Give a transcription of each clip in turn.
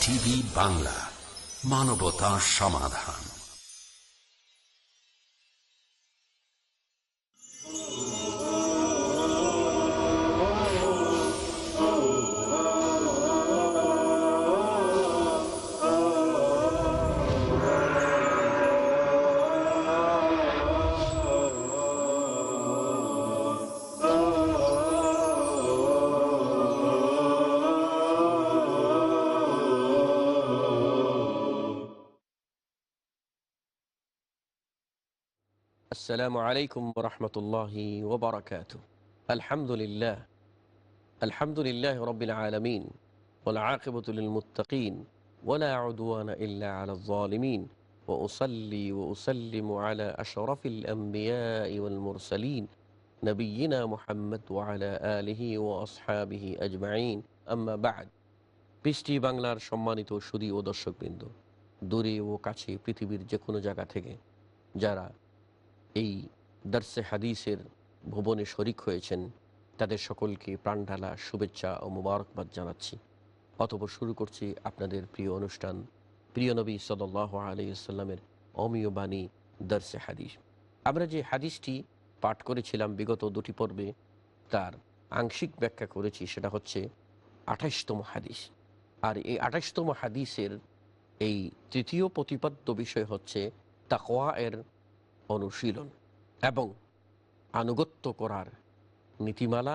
TV Bangla মানবতা সমাধান السلام عليكم ورحمة الله وبركاته الحمد لله الحمد لله رب العالمين والعاقبة للمتقين ولا عدوان إلا على الظالمين وأصلي وأسلم على أشرف الأنبياء والمرسلين نبينا محمد وعلى آله وأصحابه أجمعين أما بعد পৃষ্টি বাংলার সম্মানিত সুদী ও দর্শকবৃন্দ দূরে ও কাছে পৃথিবীর যে কোনো জায়গা থেকে যারা এই দার্সে হাদিসের ভুবনে শরিক হয়েছেন। তাদের সকলকে প্রাণঢালা শুভেচ্ছা ও মুবারকবাদ জানাচ্ছি। অতপর শুরু করছি আপনাদের প্রিয় অনুষ্ঠান, প্রিয় নবী সাল্লাহ আলাইসাল্লামের অমীয় বাণী দার্সে হাদিস। আমরা যে হাদিসটি পাঠ করেছিলাম বিগত দুটি পর্বে, তার আংশিক ব্যাখ্যা করেছি, সেটা হচ্ছে আঠাশতম হাদিস। আর এই আঠাশতম হাদিসের এই তৃতীয় প্রতিপাদ্য বিষয় হচ্ছে তাকোয়া এর অনুশীলন এবং আনুগত্য করার নীতিমালা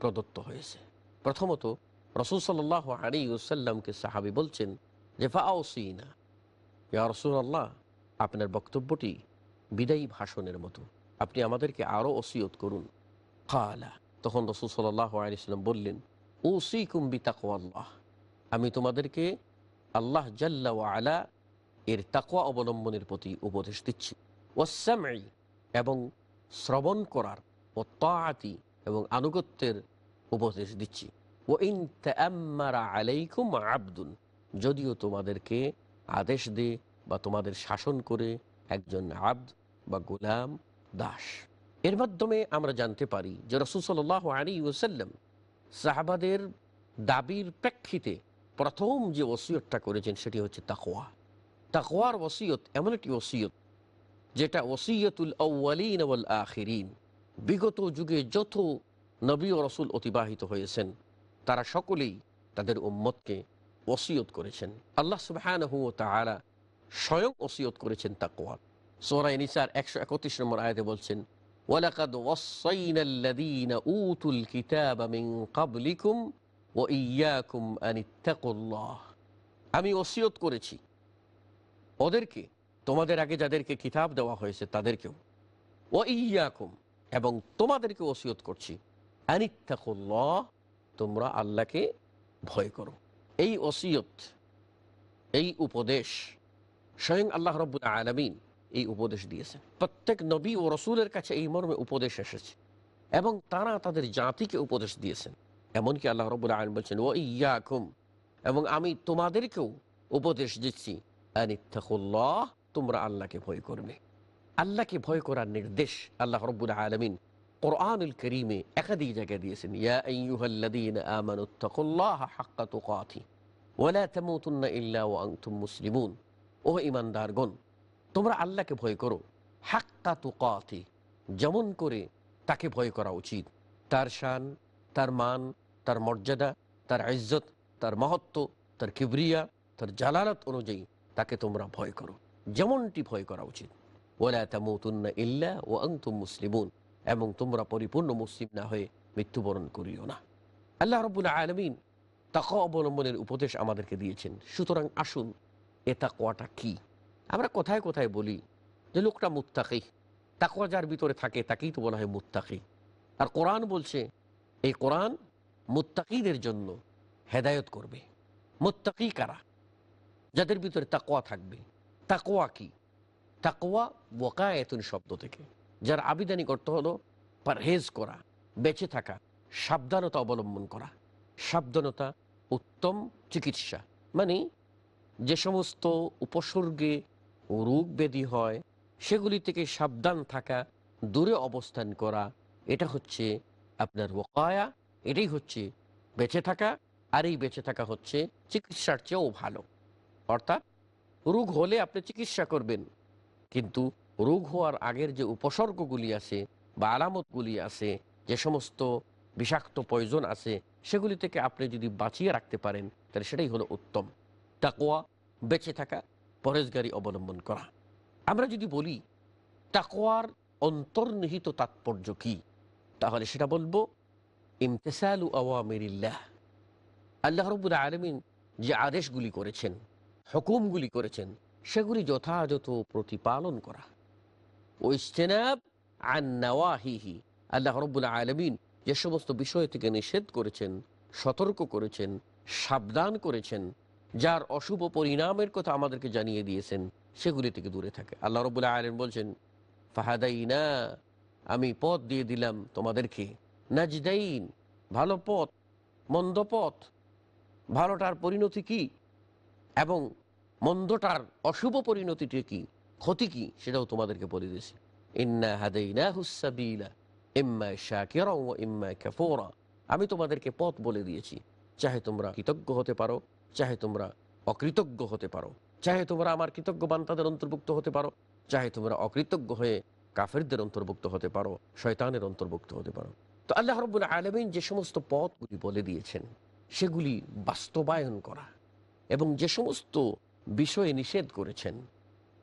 প্রদত্ত হয়েছে। প্রথমত, রসুল সাল্লাহ আলী ওসাল্লামকে সাহাবি বলছেন যে ফাউসিনা ইয়া রসুল আল্লাহ আপনার বক্তব্যটি বিদায়ী ভাষণের মতো। আপনি আমাদেরকে আরও ওসিয়ত করুন। খালা তখন রসুল সাল্লাহ আলী সাল্লাম বললেন ওসি কুম্বি তাকওয়াল্লাহ আমি তোমাদেরকে আল্লাহ জাল্লা আলা এর তাকোয়া অবলম্বনের প্রতি উপদেশ দিচ্ছি। ওসামাই এবং শ্রবণ করার ও তাআতি এবং আনুগত্যের উপদেশ দিচ্ছি। ও ইন আলাইকুম আব্দুন, যদিও তোমাদেরকে আদেশ দে বা তোমাদের শাসন করে একজন আব্দ বা গোলাম দাস। এর মাধ্যমে আমরা জানতে পারি যে রসুল সাল আলী ওসাল্লাম সাহাবাদের দাবির প্রেক্ষিতে প্রথম যে ওসিয়তটা করেছেন সেটি হচ্ছে তাকোয়া তাকোয়ার ওসিয়ত এমন একটি ওসিয়ত যেটা ওসিয়তুল আউ্বালিন ওয়াল আখিরিন। বিগত যুগে যত নবী ও রসুল অতিবাহিত হয়েছেন, তারা সকলেই তাদের উম্মতকে ওসিয়ত করেছেন। আল্লাহ সুবাহানহু ও তাহারা স্বয়ং ওসিয়ত করেছেন তাকোয়ার সোরাই নিসার একশো একত্রিশ নম্বর আয়াতে বলছেন, ওয়ালাকাদ ওয়াসাইনাল্লাযীনা উতুল কিতাবা মিন ক্বাবলিকুম ওয়া ইয়াকুম আনিত্তাকুল্লাহ। আমি ওসিয়ত করেছি। ওদেরকে তোমাদের আগে যাদেরকে কিতাব দেওয়া হয়েছে তাদেরকেও। ও ইয়াকুম, এবং তোমাদেরকে ওসিয়ত করছি। তোমরা আল্লাহকে ভয় করো। এই ওসিয়ত, এই উপদেশ স্বয়ং আল্লাহ রব্বুল আলমিন এই উপদেশ দিয়েছেন। প্রত্যেক নবী ও রসুলের কাছে এই মর্মে উপদেশ এসেছে, এবং তারা তাদের জাতিকে উপদেশ দিয়েছেন। এমনকি আল্লাহ রব্বুল আলম বলছেন ও ইয়াকুম এবং আমি তোমাদেরকেও উপদেশ দিচ্ছি। তোমরা আল্লাহকে ভয় করবে। আল্লাহকে ভয় করার নির্দেশ আল্লাহ রব্বুল আলমিন কোরআনুল করিমে একাধিক জায়গায় দিয়েছেন। মুসলিমুন। ও ঈমানদারগণ, তোমরা আল্লাহকে ভয় করো। হাক্কা যেমন করে তাকে ভয় করা উচিত। তার শান, তার মান, তার মর্যাদা, তার ইজ্জত, তার মহত্ব, তার কিবরিয়া, তার জালালত অনুযায়ী তাকে তোমরা ভয় করো। যেমনটি ভয় করা উচিত। ইল্লা ও আংতুম মুসলিমুন। এবং তোমরা পরিপূর্ণ মুসলিম না হয়ে মৃত্যুবরণ করিও না। আল্লাহ রবুল্লা আলমিন তাকা অবলম্বনের উপদেশ আমাদেরকে দিয়েছেন। সুতরাং আসুন, এ তাকোয়াটা কি? আমরা কোথায় কোথায় বলি যে লোকটা মুত্তাকি। তাকোয়া যার ভিতরে থাকে তাকেই তো বলা হয় মুত্তাকি। আর কোরআন বলছে, এই কোরআন মুত্তাকিদের জন্য হেদায়ত করবে। মুত্তাকি কারা? যাদের ভিতরে তাকোয়া থাকবে। তাকোয়া কি? তাকোয়া ওয়াকায়তুন শব্দ থেকে। যার আবিধানিক অর্থ হলো পারহেজ করা, বেঁচে থাকা, সাবধানতা অবলম্বন করা। সাবধানতা উত্তম চিকিৎসা। মানে যে সমস্ত উপসর্গে রোগ ব্যাধি হয়, সেগুলি থেকে সাবধান থাকা, দূরে অবস্থান করা, এটা হচ্ছে আপনার ওকায়া এটাই হচ্ছে বেঁচে থাকা, আর এই বেঁচে থাকা হচ্ছে চিকিৎসার চেয়েও ভালো। অর্থাৎ রোগ হলে আপনি চিকিৎসা করবেন। কিন্তু রোগ হওয়ার আগের যে উপসর্গগুলি আছে বা আলামতগুলি আছে, যে সমস্ত বিষাক্ত পয়জন আছে, সেগুলি থেকে আপনি যদি বাঁচিয়ে রাখতে পারেন, তাহলে সেটাই হলো উত্তম। তাকোয়া বেঁচে থাকা পরেজগারি অবলম্বন করা। আমরা যদি বলি তাকোয়ার অন্তর্নিহিত তাৎপর্য কি? তাহলে সেটা বলব, ইমতেসালু আওয়ামিরিল্লাহ। আল্লাহ রবুল আলমিন যে আদেশগুলি করেছেন হুকুমগুলি করেছেন, সেগুলি যথাযথ প্রতিপালন করা। ও আল্লাহ রব্বুল আলমিন যে সমস্ত বিষয় থেকে নিষেধ করেছেন, সতর্ক করেছেন, সাবধান করেছেন, যার অশুভ পরিণামের কথা আমাদেরকে জানিয়ে দিয়েছেন, সেগুলি থেকে দূরে থাকে। আল্লাহ রবুল্লাহ আলম বলছেন, ফাহাদাইনা, আমি পথ দিয়ে দিলাম তোমাদেরকে। নাজদাইন, ভালো পথ, মন্দ পথ, ভালোটার পরিণতি কি? এবং মন্দটার অশুভ পরিণতিটি কি? ক্ষতি কি? সেটাও তোমাদেরকে বলে দিয়েছি। ইন্না হাদাইনা হুসাবিলা ইম্মা শাকিরা ও ইম্মা কাফোরা। আমি তোমাদেরকে পথ বলে দিয়েছি। চাহে তোমরা কৃতজ্ঞ হতে পারো, চাহে তোমরা অকৃতজ্ঞ হতে পারো, চাহে তোমরা আমার কৃতজ্ঞ বান্তাদের অন্তর্ভুক্ত হতে পারো, চাহে তোমরা অকৃতজ্ঞ হয়ে কাফেরদের অন্তর্ভুক্ত হতে পারো, শয়তানের অন্তর্ভুক্ত হতে পারো। তো আল্লাহ রব্বুল আলমিন যে সমস্ত পথগুলি বলে দিয়েছেন, সেগুলি বাস্তবায়ন করা। এবং যে সমস্ত বিষয়ে নিষেধ করেছেন,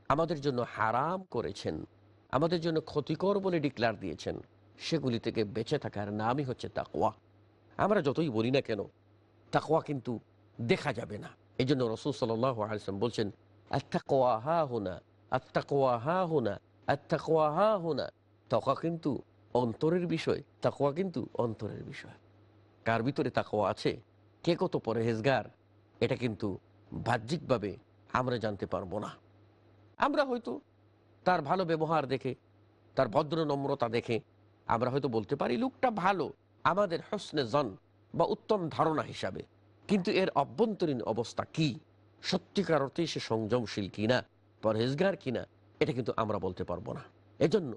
আমাদের জন্য হারাম করেছেন, আমাদের জন্য ক্ষতিকর বলে ডিক্লার দিয়েছেন, সেগুলি থেকে বেঁচে থাকার নামই হচ্ছে তাকওয়া। আমরা যতই বলি না কেন, তাকওয়া কিন্তু দেখা যাবে না। এই জন্য রসুল সাল্লাম বলছেন আত্মাকোয়া হা হোনা আত্মাকোয়া হা হোনা আত্মাকোয়া হা হোনা। তাকওয়া কিন্তু অন্তরের বিষয় তাকোয়া কিন্তু অন্তরের বিষয়। কার ভিতরে তাকোয়া আছে? কে কত পরহেজগার? এটা কিন্তু বাহ্যিকভাবে আমরা জানতে পারব না। আমরা হয়তো তার ভালো ব্যবহার দেখে, তার ভদ্র নম্রতা দেখে, আমরা হয়তো বলতে পারি, লোকটা ভালো, আমাদের হসনে জন বা উত্তম ধারণা হিসাবে। কিন্তু এর অভ্যন্তরীণ অবস্থা কি? সত্যিকার অর্থে সে সংযমশীল কিনা পরহেজগার কিনা এটা কিন্তু আমরা বলতে পারব না। এজন্য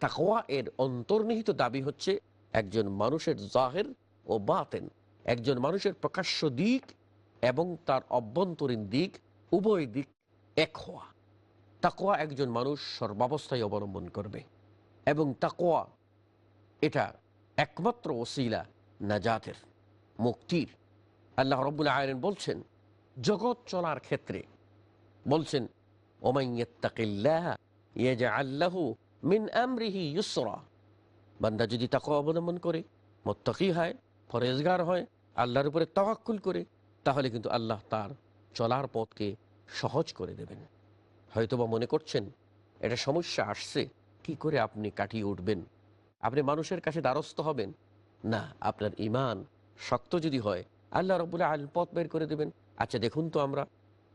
তাকওয়া এর অন্তর্নিহিত দাবি হচ্ছে, একজন মানুষের জাহের ও বাতেন, একজন মানুষের প্রকাশ্য দিক এবং তার অভ্যন্তরীণ দিক, উভয় দিক এক হওয়া। তাকোয়া একজন মানুষ সর্বাবস্থায় অবলম্বন করবে এবং তাকোয়া এটা একমাত্র ওসিলা নাজাতের, মুক্তির। আল্লাহ রব্বুল আয়ন বলছেন, জগৎ চলার ক্ষেত্রে বলছেন মিন বান্দা যদি তাকওয়া অবলম্বন করে, মোত্তাকি হয় ফরেজগার হয়, আল্লাহর উপরে তাওয়াক্কুল করে তাহলে কিন্তু আল্লাহ তার চলার পথকে সহজ করে দেবেন। হয়তোবা মনে করছেন এটা সমস্যা আসছে, কি করে আপনি কাটিয়ে উঠবেন? আপনি মানুষের কাছে দ্বারস্থ হবেন? না, আপনার ইমান শক্ত যদি হয়, আল্লাহ রবুল্লাহ আল পথ বের করে দেবেন। আচ্ছা দেখুন তো আমরা,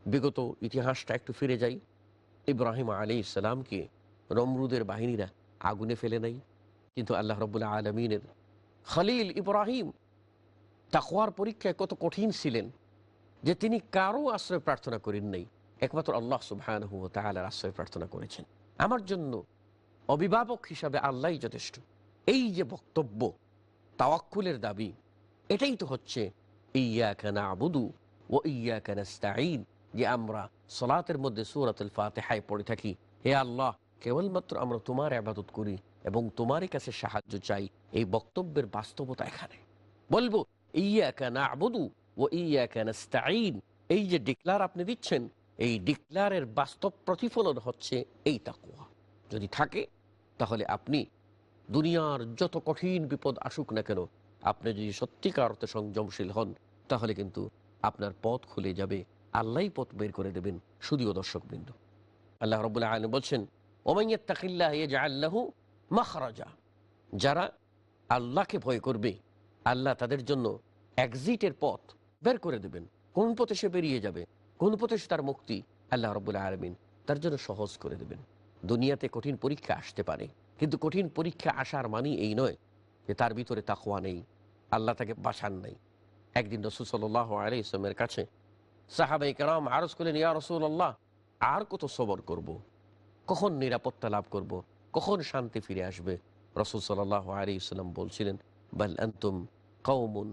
বিগত ইতিহাসটা একটু ফিরে যাই। ইব্রাহিম আলী ইসলামকে রমরুদের বাহিনীরা আগুনে ফেলে নাই। কিন্তু আল্লাহ রবুল্লাহ আলমিনের খালিল ইব্রাহিম তাকওয়ার পরীক্ষায় কত কঠিন ছিলেন যে তিনি কারও আশ্রয় প্রার্থনা করেন নাই। একমাত্র আল্লাহ সুবহান তালার আশ্রয় প্রার্থনা করেছেন। আমার জন্য অভিভাবক হিসাবে আল্লাহই যথেষ্ট। এই যে বক্তব্য, তাওয়াক্কুলের দাবি, এটাই তো হচ্ছে ইয়া কানা আবুদু ও ইয়া কানাস্তাইন যে আমরা সলাতের মধ্যে সুরাতুল ফাতেহায় পড়ে থাকি। হে আল্লাহ, কেবলমাত্র আমরা তোমার আবাদত করি এবং তোমারই কাছে সাহায্য চাই। এই বক্তব্যের বাস্তবতা এখানে। বলব ইয়া কানা আবুদু ও ইয়া কানাস্তাইন এই যে ডিক্লার আপনি দিচ্ছেন, এই ডিক্লারের বাস্তব প্রতিফলন হচ্ছে এই তাকুয়া যদি থাকে, তাহলে আপনি দুনিয়ার যত কঠিন বিপদ আসুক না কেন, আপনি যদি সত্যিকার অর্থে সংযমশীল হন, তাহলে কিন্তু আপনার পথ খুলে যাবে। আল্লাহ পথ বের করে দেবেন শুধুও দর্শকবৃন্দ। আল্লাহ রবুল্লাহ আলম বলছেন ওমাইয়াত্তাকিল্লাহ আল্লাহু মাখরাজা। যারা আল্লাহকে ভয় করবে আল্লাহ তাদের জন্য এক্সিটের পথ বের করে দেবেন কোন পথে সে বেরিয়ে যাবে, কোন পথে সে তার মুক্তি আল্লাহ রবুল্লাহ আলমিন তার জন্য সহজ করে দেবেন দুনিয়াতে কঠিন পরীক্ষা আসতে পারে, কিন্তু কঠিন পরীক্ষা আসার মানি এই নয় যে তার ভিতরে তাকোয়া নেই, আল্লাহ তাকে বাসান নাই একদিন রসুল সাল্লাহ আলী ইসলামের কাছে সাহাবাই কালাম আরজ করলেন, ইয়া রসুল্লাহ আর কত সবর করব। কখন নিরাপত্তা লাভ করব। কখন শান্তি ফিরে আসবে রসুল সাল্লাহ আলী ইসলাম বলছিলেন, বাল আন্তুম কৌমুন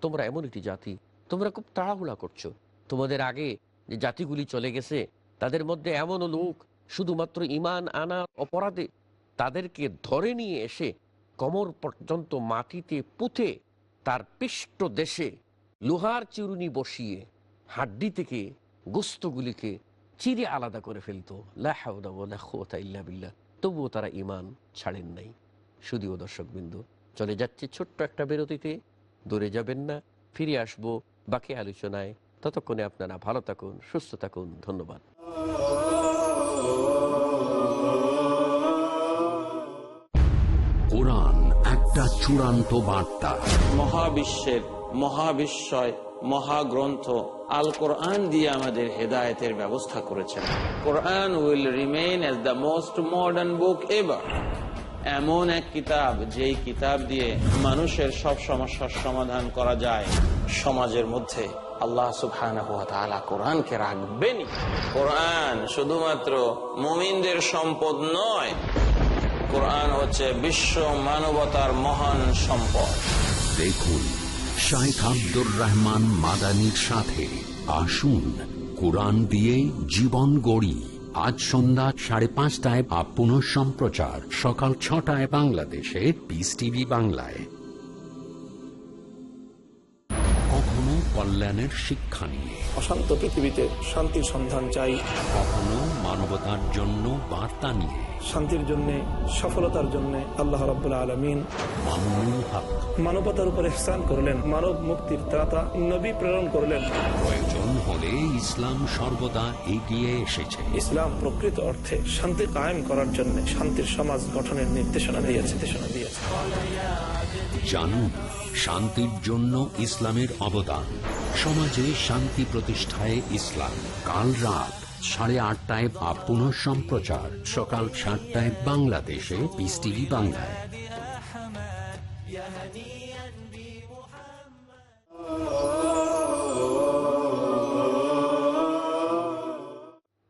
তোমরা এমন একটি জাতি, তোমরা খুব তাড়াহুড়া করছ। তোমাদের আগে যে জাতিগুলি চলে গেছে, তাদের মধ্যে এমনও লোক, শুধুমাত্র ইমান আনার অপরাধে, তাদেরকে ধরে নিয়ে এসে কমর পর্যন্ত মাটিতে পুঁতে তার পিষ্ট দেশে লোহার চিরুনি বসিয়ে হাড্ডি থেকে গোস্তগুলিকে চিরে আলাদা করে ফেলতো। বিল্লাহ। তবুও তারা ইমান ছাড়েন নাই। শুধুও দর্শকবিন্দু চলে যাচ্ছে ছোট্ট একটা বিরতিতে। দূরে যাবেন না ফিরে আসব বাকি আলোচনায়। ততক্ষণে আপনারা ভালো থাকুন সুস্থ থাকুন ধন্যবাদ। কোরআন একটা চূড়ান্ত বার্তা। মহাবিশ্বের মহাবিশ্বয় মহাগ্রন্থ আল কোরআন দিয়ে আমাদের হেদায়েতের ব্যবস্থা করেছেন। Quran will remain as the most modern book ever. এমন এক কিতাব, যেই কিতাব দিয়ে মানুষের সব সমস্যার সমাধান করা যায়। সমাজের মধ্যে আল্লাহ ওয়া কোরআনকে রাখবেনই। কোরআন শুধুমাত্র মুমিনদের সম্পদ নয়, কোরআন হচ্ছে বিশ্ব মানবতার মহান সম্পদ। দেখুন শাইখ আব্দুর রহমান মাদানির সাথে আসুন, কোরআন দিয়ে জীবন গড়ি। আজ সন্ধ্যা সাড়ে পাঁচটায় বা পুনঃ সম্প্রচার সকাল ছটায় বাংলাদেশে পিস টিভি বাংলায়। কল্যাণের শিক্ষা নিয়ে। অশান্ত পৃথিবীতে শান্তির সন্ধান চাই। কখনো মানবতার জন্য বার্তা নিয়ে। শান্তির জন্য সফলতার জন্য আল্লাহ রাবুল আলমিন মানবতার উপর ইহসান করলেন মানব মুক্তির ত্রাতা নবী প্রেরণ করলেন। প্রয়োজন হলে ইসলাম সর্বদা এগিয়ে এসেছে। ইসলাম প্রকৃত অর্থে শান্তি কায়েম করার জন্য শান্তির সমাজ গঠনের নির্দেশনা দিয়েছে নির্দেশনা দিয়েছে। জানুন শান্তির জন্য ইসলামের অবদান। সমাজে শান্তি প্রতিষ্ঠায় ইসলাম। কাল রাত সাড়ে আটটায় বা পুনঃ সম্প্রচার। সকাল সাতটায় বাংলাদেশে পিস টিভি বাংলায়।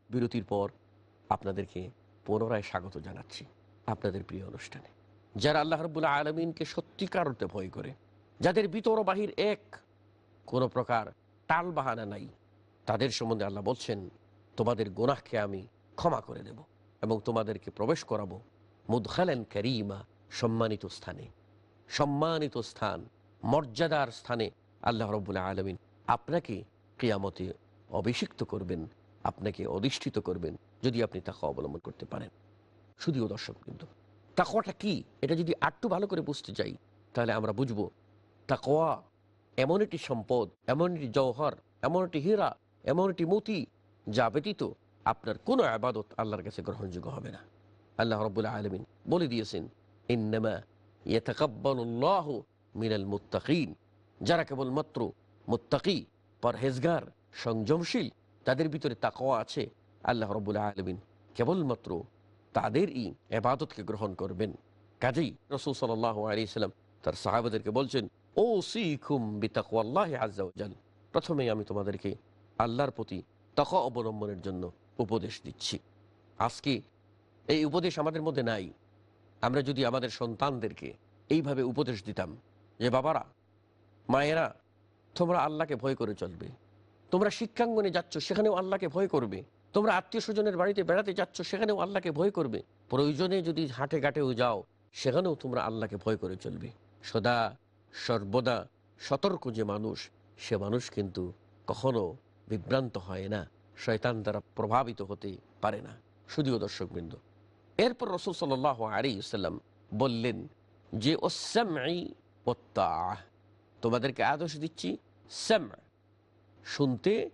বিরতির পর আপনাদেরকে পুনরায় স্বাগত জানাচ্ছি আপনাদের প্রিয় অনুষ্ঠানে। যারা আল্লাহ রবুল্লাহ আলমিনকে সত্যিকার ভয় করে যাদের ভিতর বাহির এক, কোনো প্রকার টাল বাহানা নাই। তাদের সম্বন্ধে আল্লাহ বলছেন, তোমাদের গোনাহকে আমি ক্ষমা করে দেব এবং তোমাদেরকে প্রবেশ করাবো মুদখালেন করিমা, সম্মানিত স্থানে। সম্মানিত স্থান, মর্যাদার স্থানে আল্লাহ রব্বুল্লাহ আলমিন আপনাকে কেয়ামতে অভিষিক্ত করবেন, আপনাকে অধিষ্ঠিত করবেন, যদি আপনি তাকে অবলম্বন করতে পারেন। শুধুও দর্শক কিন্তু তাকওয়াটা কি? এটা যদি আটটু ভালো করে বুঝতে চাই, তাহলে আমরা বুঝব তাকওয়া, এমন একটি সম্পদ, এমন একটি জওহর, এমন একটি হীরা, এমন একটি মতি, যা ব্যতীত আপনার কোনো আবাদত আল্লাহর কাছে গ্রহণযোগ্য হবে না। আল্লাহ রব্বুল্লাহ আলমিন বলে দিয়েছেন, ইন্নামা ইয়াতাকাব্বালুল্লাহ মিনাল মুত্তাকিন যারা কেবলমাত্র মুত্তাকি, পরহেজগার, সংযমশীল, তাদের ভিতরে তাকওয়া আছে। আল্লাহ রব্বুল্লাহ আলমিন কেবলমাত্র তাদেরই এবাদতকে গ্রহণ করবেন। কাজেই রসুল সাল আলী সাল্লাম তার সাহাবাদেরকে বলছেন ও আজাল প্রথমেই আমি তোমাদেরকে আল্লাহর প্রতি তক অবলম্বনের জন্য উপদেশ দিচ্ছি। আজকে এই উপদেশ আমাদের মধ্যে নাই। আমরা যদি আমাদের সন্তানদেরকে এইভাবে উপদেশ দিতাম যে, বাবারা, মায়েরা, তোমরা আল্লাহকে ভয় করে চলবে। তোমরা শিক্ষাঙ্গনে যাচ্ছ, সেখানেও আল্লাহকে ভয় করবে। তোমরা আত্মীয় স্বজনের বাড়িতে বেড়াতে যাচ্ছ, সেখানেও আল্লাহকে ভয় করবে। প্রয়োজনে যদি হাটে ঘাটেও যাও, সেখানেও তোমরা আল্লাহকে ভয় করে চলবে। সদা সর্বদা সতর্ক যে মানুষ, সে মানুষ কিন্তু কখনো বিভ্রান্ত হয় না, শয়তান দ্বারা প্রভাবিত হতে পারে না। শুধুও দর্শকবৃন্দ। এরপর রসুল সাল আলী বললেন যে ও তোমাদেরকে আদর্শ দিচ্ছি স্যাম শুনতে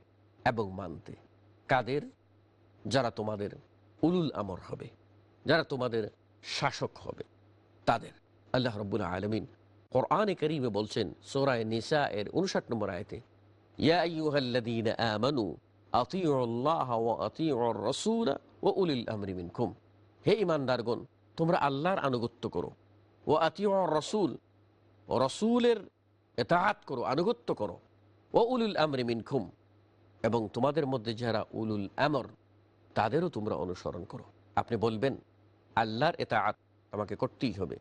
এবং মানতে। কাদের? যারা তোমাদের উলুল আমর হবে, যারা তোমাদের শাসক হবে, তাদের। আল্লাহ রব্বুল আলমিন কোরআনে করিমে বলছেন, সোরায় নিসা এর উনষাট নম্বর আয়তে, ইয়া আইয়ুহাল্লাযীনা আমানু, আতিউল্লাহ ওয়া আতিউর রাসূল ওয়া উলিল আমরি মিনকুম। হে ঈমানদারগণ তোমরা আল্লাহর আনুগত্য করো, ও আতিউর রাসূল, ও রাসূলের এতাআত করো, আনুগত্য করো, ও উলুল আমরি মিনকুম। এবং তোমাদের মধ্যে যারা উলুল আমর, তাদেরও তোমরা অনুসরণ করো। আপনি বলবেন, আল্লাহর এতাআত আমাকে করতেই হবে,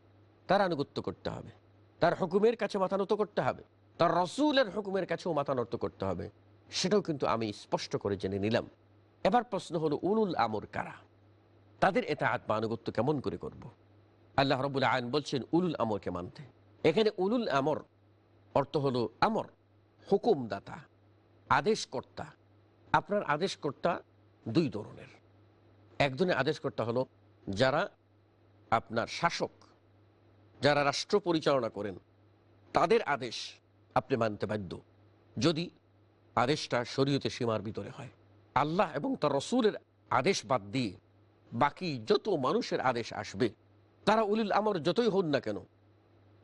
তার আনুগত্য করতে হবে। তার হুকুমের কাছে মাথা নত করতে হবে। তার রসুলের হুকুমের কাছেও মাথা নত করতে হবে। সেটাও কিন্তু আমি স্পষ্ট করে জেনে নিলাম। এবার প্রশ্ন হলো, উলুল আমর কারা? তাদের এটা আত্মা আনুগত্য কেমন করে করব। আল্লাহ রবুল আয়ন বলছেন, উলুল আমরকে মানতে। এখানে উলুল আমর অর্থ হলো আমর, হুকুমদাতা, আদেশকর্তা। আপনার আদেশকর্তা দুই ধরনের। একজনের আদেশকর্তা হলো যারা আপনার শাসক যারা রাষ্ট্র পরিচালনা করেন, তাদের আদেশ আপনি মানতে বাধ্য। যদি আদেশটা শরীয়তে সীমার ভিতরে হয়। আল্লাহ এবং তার রসুলের আদেশ বাদ দিয়ে বাকি যত মানুষের আদেশ আসবে, তারা উলিল আমর যতই হন না কেন,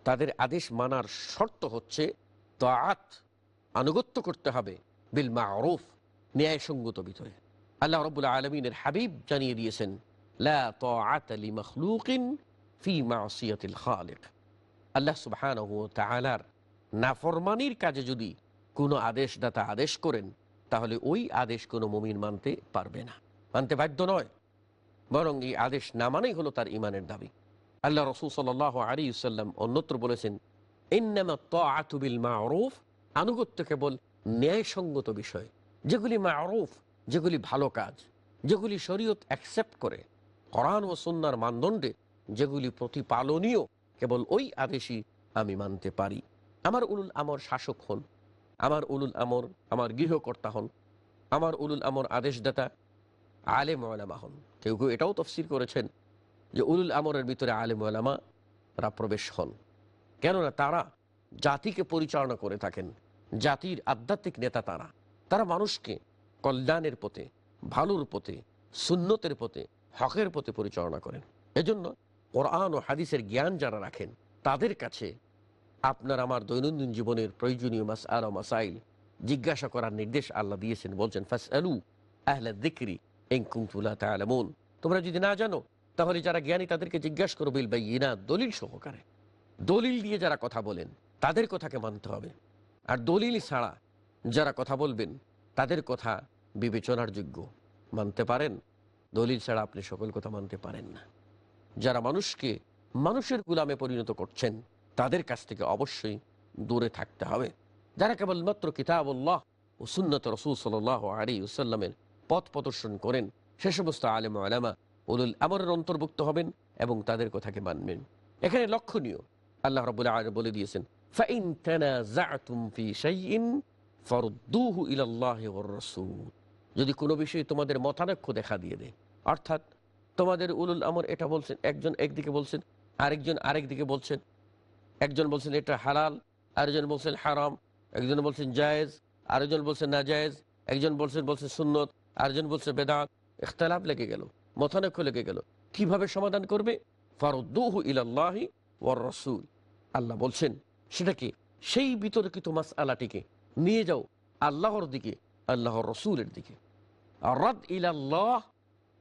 তাদের আদেশ মানার শর্ত হচ্ছে তাআত আনুগত্য করতে হবে বিল মারুফ, ন্যায়সঙ্গত ভিতরে আল্লাহ রবুল্লা আলমিনের হাবিব জানিয়ে দিয়েছেন, লা তাআত লি মখলুকিন ফি মাসিয়াতিল খালিক আল্লাহ সুবহানাহু ওয়া তাআলার নাফরমানির কাজে যদি কোনো আদেশদাতা আদেশ করেন, তাহলে ওই আদেশ কোনো মুমিন মানতে পারবে না। মানতে বাধ্য নয়। বরং এই আদেশ না মানেই হলো তার ইমানের দাবি। আল্লাহ রসুল সাল আলী সাল্লাম অন্যত্র বলেছেন, ইন্নামা তাআতু বিল মারুফ আনুগত্য কেবল ন্যায়সঙ্গত বিষয়। যেগুলি মা মারুফ, যেগুলি ভালো কাজ, যেগুলি শরীয়ত অ্যাকসেপ্ট করে, কোরআন ও সুন্নার মানদণ্ডে যেগুলি প্রতিপালনীয়, কেবল ওই আদেশই আমি মানতে পারি। আমার উলুল আমর শাসক হন, আমার উলুল আমর আমার গৃহকর্তা হন, আমার উলুল আমর আদেশদাতা আলেম ওলামা হন। কেউ কেউ এটাও তফসিল করেছেন যে উলুল আমরের ভিতরে আলেম ওলামারা প্রবেশ হন। কেননা তারা জাতিকে পরিচালনা করে থাকেন, জাতির আধ্যাত্মিক নেতা তারা। তারা মানুষকে কল্যাণের পথে, ভালোর পথে, সুন্নতের পথে, হকের পথে পরিচালনা করেন। এজন্য কোরআন ও হাদিসের জ্ঞান যারা রাখেন, তাদের কাছে আপনার আমার দৈনন্দিন জীবনের প্রয়োজনীয় মাস আর মাসাইল জিজ্ঞাসা করার নির্দেশ আল্লাহ দিয়েছেন। বলছেন ফাস আলু আহলা দিক্রি এঙ্কুমতুল্লাহ তালামুন তোমরা যদি না জানো, তাহলে যারা জ্ঞানী তাদেরকে জিজ্ঞাসা করো, বিল ইনা দলিল সহকারে। দলিল দিয়ে যারা কথা বলেন, তাদের কথাকে মানতে হবে। আর দলিল ছাড়া যারা কথা বলবেন, তাদের কথা বিবেচনার যোগ্য। মানতে পারেন? দলিল ছাড়া আপনি সকল কথা মানতে পারেন না। যারা মানুষকে মানুষের গুলামে পরিণত করছেন, তাদের কাছ থেকে অবশ্যই দূরে থাকতে হবে। যারা কেবলমাত্র কিতাবুল্লাহ ও সুন্নত রসুল সাল আলী ওসাল্লামের পথ প্রদর্শন করেন, সে সমস্ত আলেম আলামা উলুল আমরের অন্তর্ভুক্ত হবেন এবং তাদের কথাকে মানবেন। এখানে লক্ষণীয়, আল্লাহ রবুল্লাহ আর বলে দিয়েছেন যদি কোনো বিষয়ে তোমাদের মতানক্ষ দেখা দিয়ে দেয়, অর্থাৎ তোমাদের উলুল আমর এটা বলছেন, একজন একদিকে বলছেন, আরেকজন আরেক দিকে বলছেন। একজন বলছেন এটা হালাল, আরেকজন বলছেন হারাম, একজন বলছেন জায়েজ, আরেকজন বলছেন না জায়েজ একজন বলছেন বলছেন সুন্নত, আরেকজন বলছে বেদাত। ইখতালাফ লেগে গেল, মতানক্য লেগে গেল। কীভাবে সমাধান করবে? ফারুদ্দুহু ইলাল্লাহি ওয়ার রসুল। আল্লাহ বলছেন সেটাকে সেই বিতর্কিত মাস আলাটিকে নিয়ে যাও আল্লাহর দিকে, আল্লাহর রসুলের দিকে। রদ ইলাল্লাহ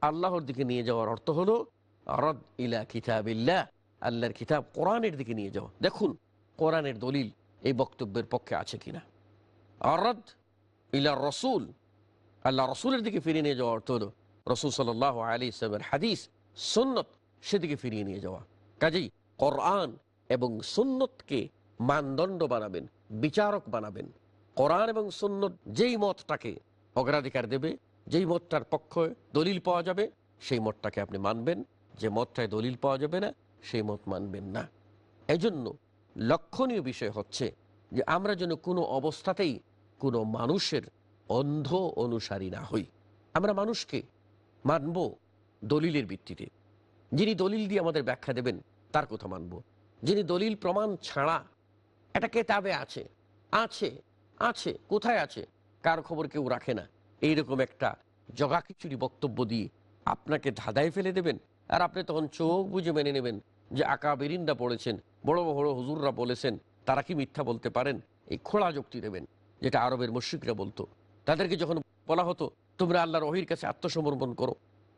আল্লাহর দিকে নিয়ে যাওয়ার অর্থ হলো রদ ইলা কিতাবিল্লাহ আল্লাহর কিতাব কোরআনের দিকে নিয়ে যাওয়া। দেখুন, কোরআনের দলিল এই বক্তব্যের পক্ষে আছে কিনা। রদ ইলা রসুল আল্লাহ রসুলের দিকে ফিরিয়ে নিয়ে যাওয়া অর্থ হলো, রসুল সাল আলী ইসলামের হাদিস, সুন্নত সেদিকে ফিরিয়ে নিয়ে যাওয়া। কাজেই কোরআন এবং সুন্নতকে মানদণ্ড বানাবেন, বিচারক বানাবেন। কোরআন এবং সুন্নত যেই মতটাকে অগ্রাধিকার দেবে যেই মতটার পক্ষে দলিল পাওয়া যাবে, সেই মতটাকে আপনি মানবেন। যে মতটায় দলিল পাওয়া যাবে না, সেই মত মানবেন না। এজন্য লক্ষণীয় বিষয় হচ্ছে যে আমরা যেন কোনো অবস্থাতেই কোনো মানুষের অন্ধ অনুসারী না হই। আমরা মানুষকে মানব দলিলের ভিত্তিতে। যিনি দলিল দিয়ে আমাদের ব্যাখ্যা দেবেন, তার কথা মানব। যিনি দলিল প্রমাণ ছাড়া এটা কেতাবে আছে আছে আছে, কোথায় আছে? কার খবর কেউ রাখে না। এইরকম একটা জগা খিচুড়ি বক্তব্য দিয়ে আপনাকে ধাঁধায় ফেলে দেবেন। আর আপনি তখন চোখ বুঝে মেনে নেবেন যে আকা বেরিন্দা পড়েছেন, বড় বড় হুজুররা বলেছেন, তারা কি মিথ্যা বলতে পারেন? এই খোলা যুক্তি দেবেন, যেটা আরবের মুশ্রিকরা বলতো। তাদেরকে যখন বলা হতো, তোমরা আল্লাহর ওহির কাছে আত্মসমর্পণ করো,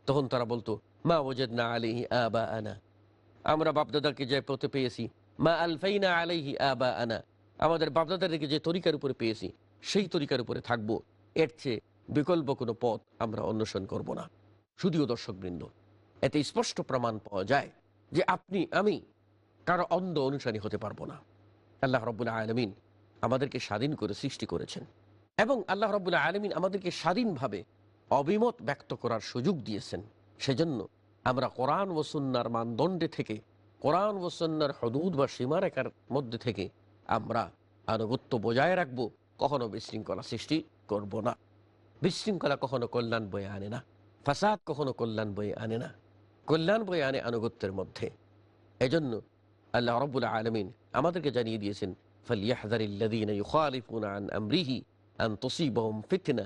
তখন তারা বলতো, মা ওজেদ না আলিহি আবা আনা আমরা বাপদাদাকে যে পথে পেয়েছি, মা আলফাইনা আলাইহি আবা আনা আমাদের বাপদাদাদেরকে যে তরিকার উপরে পেয়েছি, সেই তরিকার উপরে থাকব। এর চেয়ে বিকল্প কোনো পথ আমরা অন্বেষণ করব না। শুধুও দর্শকবৃন্দ, এতে স্পষ্ট প্রমাণ পাওয়া যায় যে আপনি, আমি কারও অন্ধ অনুসারী হতে পারব না। আল্লাহ রব্বুল আলমিন আমাদেরকে স্বাধীন করে সৃষ্টি করেছেন এবং আল্লাহ রবুল্লাহ আলমিন আমাদেরকে স্বাধীনভাবে অবিমত ব্যক্ত করার সুযোগ দিয়েছেন। সেজন্য আমরা কোরআন ও সুন্নার মানদণ্ডে থেকে, কোরআন ও হদুদ বা সীমারেখার মধ্যে থেকে আমরা আনুগত্য বজায় রাখব, কখনো বিশৃঙ্খলা সৃষ্টি করব না। বিশৃঙ্খলা কখনো কল্যাণ বয়ে আনে না ফাসাদ কখনো কল্যাণ বয়ে আনে না কল্যাণ বয়ে আনে আনুগত্যের মধ্যে এজন্য আল্লাহ রবুল্লা আলমিন আমাদেরকে জানিয়ে দিয়েছেন ফালিয়াহদারিল্লাদিন ইউখালিফুন আন আমরিহি আন তসিবহম ফিতনা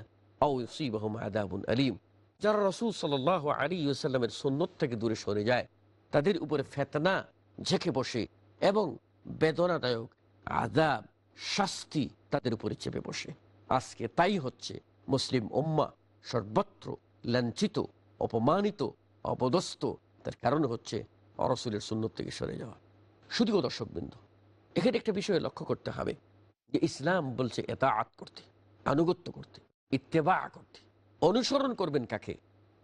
যারা রসুল সাল আলী সাল্লামের সুন্নত থেকে দূরে সরে যায়, তাদের উপরে ফেতনা ঝেঁকে বসে এবং বেদনাদায়ক আদাব শাস্তি তাদের উপরে চেপে বসে। আজকে তাই হচ্ছে মুসলিম উম্মা সর্বত্র লাঞ্ছিত, অপমানিত, অপদস্থ। তার কারণ হচ্ছে অরসুলের সুন্নত থেকে সরে যাওয়া। শুধুও দর্শকবৃন্দ, এখানে একটা বিষয় লক্ষ্য করতে হবে যে ইসলাম বলছে এতাআত করতে, আনুগত্য করতে, ইত্তেবা করতে। অনুসরণ করবেন কাকে?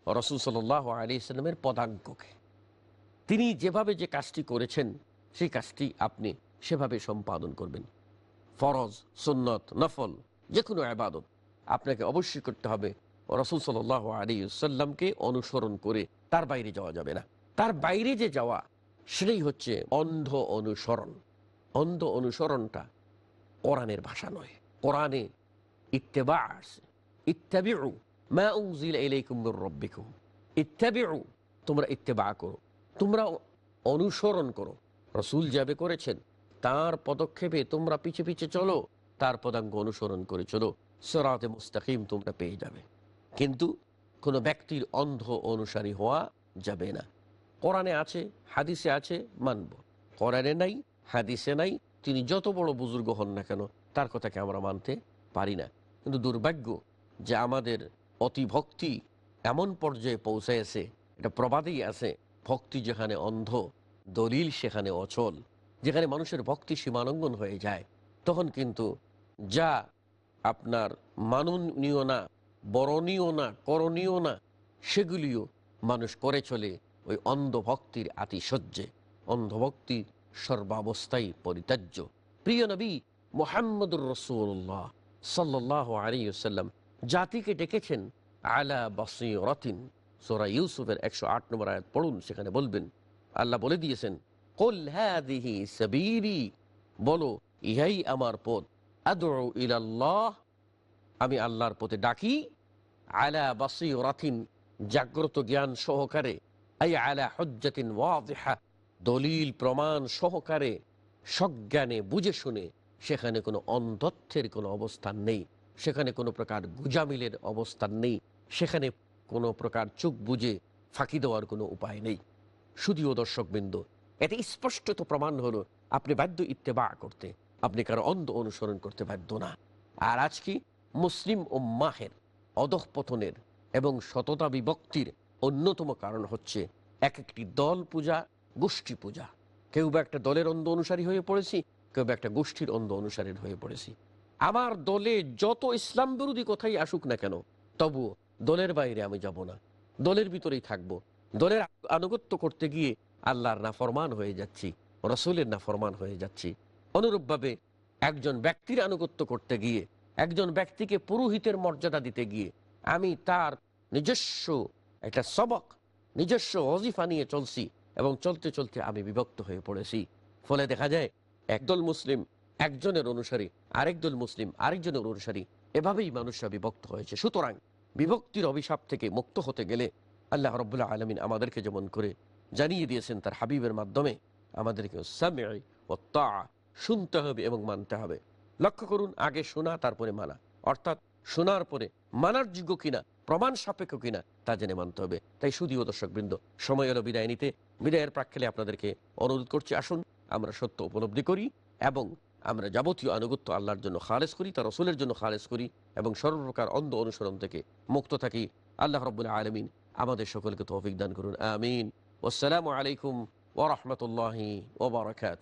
রসুল সাল আলী ইসলামের পদাঙ্ককে। তিনি যেভাবে যে কাজটি করেছেন, সেই কাজটি আপনি সেভাবে সম্পাদন করবেন। ফরজ, সুন্নত, নফল যে কোনো আবাদত আপনাকে অবশ্যই করতে হবে। রসুল সাল আলী সাল্লামকে অনুসরণ করে তার বাইরে যাওয়া যাবে না। তার বাইরে যে যাওয়া, সেটাই হচ্ছে অন্ধ অনুসরণ। অন্ধ অনুসরণটা কোরআনের ভাষা নয়। কোরআনে ইত্তেবা আসে ইত্যাবিউ রব্বিকুম। ইত্যাবিউ তোমরা ইত্তেবা করো। তোমরা অনুসরণ করো। রসুল যাবে করেছেন, তার পদক্ষেপে তোমরা পিছে পিছে চলো, তার পদাঙ্গ অনুসরণ করে চলো। সরাতে মুস্তাকিম তোমরা পেয়ে যাবে। কিন্তু কোনো ব্যক্তির অন্ধ অনুসারী হওয়া যাবে না। কোরআনে আছে, হাদিসে আছে, মানব। কোরআনে নাই, হাদিসে নাই, তিনি যত বড় বুজুর্গ হন না কেন, তার কথাকে আমরা মানতে পারি না। কিন্তু দুর্ভাগ্য যে আমাদের অতিভক্তি এমন পর্যায়ে পৌঁছাইছে এটা প্রবাদেই আছে, ভক্তি যেখানে অন্ধ, দলিল সেখানে অচল। যেখানে মানুষের ভক্তি সীমালঙ্ঘন হয়ে যায়, তখন কিন্তু যা আপনার মাননীয় না, বরণীয় না, করণীয় না, সেগুলিও মানুষ করে চলে ওই অন্ধভক্তির আতিশয্যে। অন্ধভক্তি সর্বাবস্থায় পরিত্যাজ্য। প্রিয় নবী মোহাম্মদুর রসুল্লাহ সাল্লাহ আলিয়াল্লাম জাতিকে ডেকেছেন আলা বাসি রতিন সোরা ইউসুফের একশো আট নম্বর আয়াত পড়ুন, সেখানে বলবেন, আল্লাহ বলে দিয়েছেন, কল সাবিরি বলো, ইহাই আমার পথ। আদৌ ইলাল্লাহ, আমি আল্লাহর পথে ডাকি। আলা বাসি রাথিন জাগ্রত জ্ঞান সহকারে। হজ্জাতিন দলিল প্রমাণ সহকারে। সজ্ঞানে বুঝে শুনে, সেখানে কোনো অন্ধত্বের কোনো অবস্থান নেই। সেখানে কোনো প্রকার গুজামিলের অবস্থান নেই। সেখানে কোনো প্রকার চোখ বুঝে ফাঁকি দেওয়ার কোনো উপায় নেই। শুধুও দর্শকবৃন্দ, এতে স্পষ্টত প্রমাণ হলো, আপনি বাধ্য ইত্তেবা করতে। আপনি কারও অন্ধ অনুসরণ করতে বাধ্য না। আর আজ কি? মুসলিম ও মাহের অধঃপতনের এবং সততা বিভক্তির অন্যতম কারণ হচ্ছে এক একটি দল পূজা, গোষ্ঠী পূজা। কেউ বা একটা দলের অন্ধ অনুসারী হয়ে পড়েছি, কেউ বা একটা গোষ্ঠীর অন্ধ অনুসারী হয়ে পড়েছি। আমার দলে যত ইসলাম বিরোধী কথাই আসুক না কেন তবুও দলের বাইরে আমি যাব না। দলের ভিতরেই থাকব। দলের আনুগত্য করতে গিয়ে আল্লাহর না ফরমান হয়ে যাচ্ছি, রসুলের না ফরমান হয়ে যাচ্ছি। অনুরূপভাবে একজন ব্যক্তির আনুগত্য করতে গিয়ে, একজন ব্যক্তিকে পুরোহিতের মর্যাদা দিতে গিয়ে, আমি তার নিজস্ব একটা সবক, নিজস্ব অজিফা নিয়ে চলছি এবং চলতে চলতে আমি বিভক্ত হয়ে পড়েছি। ফলে দেখা যায়, একদল মুসলিম একজনের অনুসারী, আরেক দল মুসলিম আরেকজনের অনুসারী, এভাবেই মানুষরা বিভক্ত হয়েছে। সুতরাং বিভক্তির অভিশাপ থেকে মুক্ত হতে গেলে আল্লাহ রব্বুল্লাহ আলমিন আমাদেরকে যেমন করে জানিয়ে দিয়েছেন তার হাবিবের মাধ্যমে আমাদেরকে সামে ও তা শুনতে হবে এবং মানতে হবে। লক্ষ্য করুন, আগে শোনা, তারপরে মানা। অর্থাৎ, শোনার পরে মানার যোগ্য কিনা, প্রমাণ সাপেক্ষ কিনা, তা জেনে মানতে হবে। তাই শুধুও দর্শক বৃন্দ সময় এলো বিদায় নিতে। বিদায়ের প্রাক্ষেলে আপনাদেরকে অনুরোধ করছি, আসুন, আমরা সত্য উপলব্ধি করি এবং আমরা যাবতীয় আনুগত্য আল্লাহর জন্য খালেজ করি, তার রসুলের জন্য খালেজ করি এবং সর্বপ্রকার অন্ধ অনুসরণ থেকে মুক্ত থাকি। আল্লাহ রব্বুল আলমিন আমাদের সকলকে তৌফিক দান করুন। আমিন। আসসালামু আলাইকুম ওরহমতুল্লাহি ওবরাকাত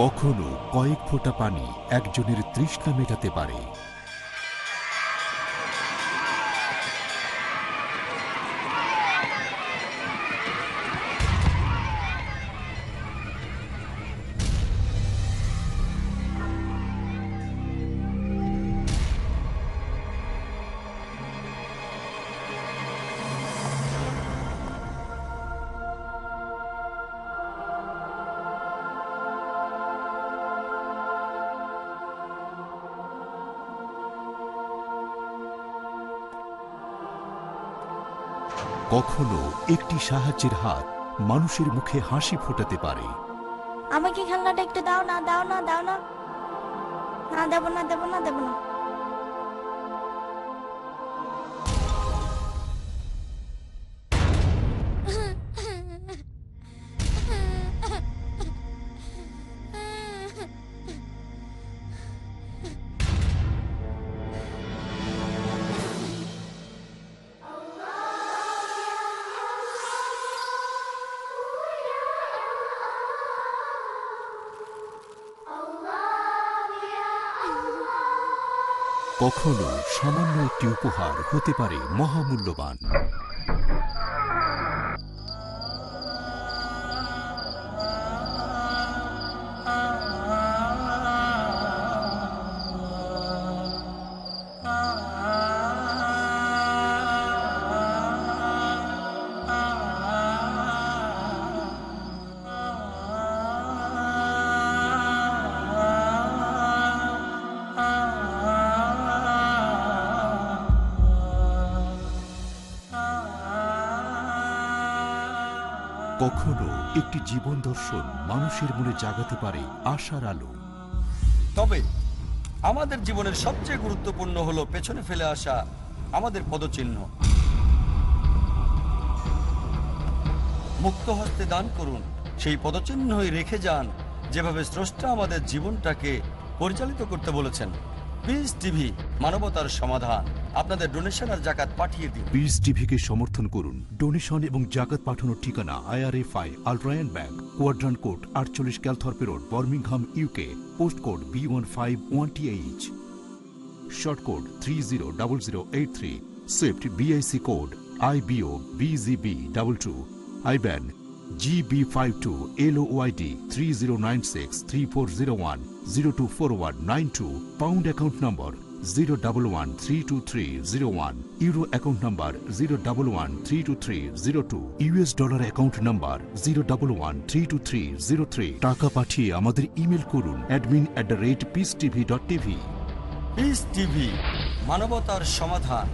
কখনো কয়েক ফোঁটা পানি একজনের তৃষ্ণা মেটাতে পারে। কখনো একটি সাহায্যের হাত মানুষের মুখে হাসি ফোটাতে পারে। আমাকে খেলনাটা একটু দাও না দাও না দাও না। না, দেবো না দেবো না, দেব না। কখনো সামান্য একটি উপহার হতে পারে মহামূল্যবান। জীবন দর্শন মানুষের মনে জাগাতে পারে আশার আলো। তবে আমাদের জীবনের সবচেয়ে গুরুত্বপূর্ণ হলো পেছনে ফেলে আসা আমাদের পদচিহ্ন। মুক্ত হস্তে দান করুন, সেই পদচিহ্নই রেখে যান, যেভাবে স্রষ্টা আমাদের জীবনটাকে পরিচালিত করতে বলেছেন। পিস টিভি মানবতার সমাধান। আপনাদের ডোনেশন আর জাকাত পাঠিয়ে দিন। পিস টিভিকে সমর্থন করুন। ডোনেশন এবং জাকাত পাঠানোর ঠিকানা আইআরএফআই আলট্রায়ন ব্যাংক কোয়াড্রান কোড আটচল্লিশ Calthorpe road Birmingham UK post code B one five one TH sort code three zero double zero eight three swift BIC code IBO BGB double two IBAN GB five two LYD three zero nine six three four zero one zero two four one nine two pound account number zero one three two three zero one euro account number zero double one three two three zero two US dollar account number zero one three two three zero three টাকা পাঠিয়ে আমাদের email করুন admin at the rate dot TV মানবতার সমাধান।